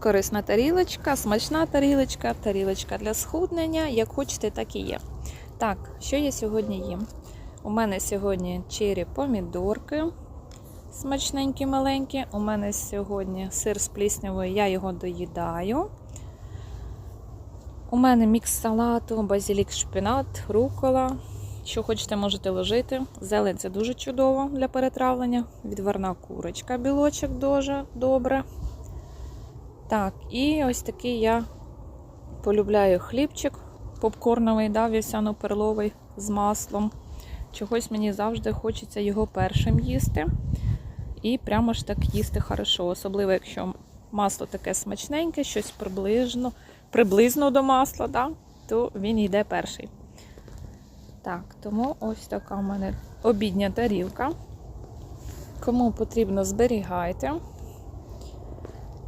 Корисна тарілочка, смачна тарілочка, тарілочка для схуднення. Як хочете, так і є. Так, що я сьогодні їм? У мене сьогодні чері помідорки. Смачненькі, маленькі. У мене сьогодні сир з пліснявою, я його доїдаю. У мене мікс салату, базилік, шпинат, рукола. Що хочете, можете ложити. Зелень це дуже чудово для перетравлення. Відварна курочка, білочок дуже добре. Так, і ось такий я полюбляю хлібчик попкорновий, да, вівсяно-перловий з маслом. Чогось мені завжди хочеться його першим їсти. І прямо ж так їсти хорошо. Особливо, якщо масло таке смачненьке, щось приблизно, приблизно до масла, да, то він йде перший. Так, тому ось така в мене обідня тарілка. Кому потрібно, зберігайте.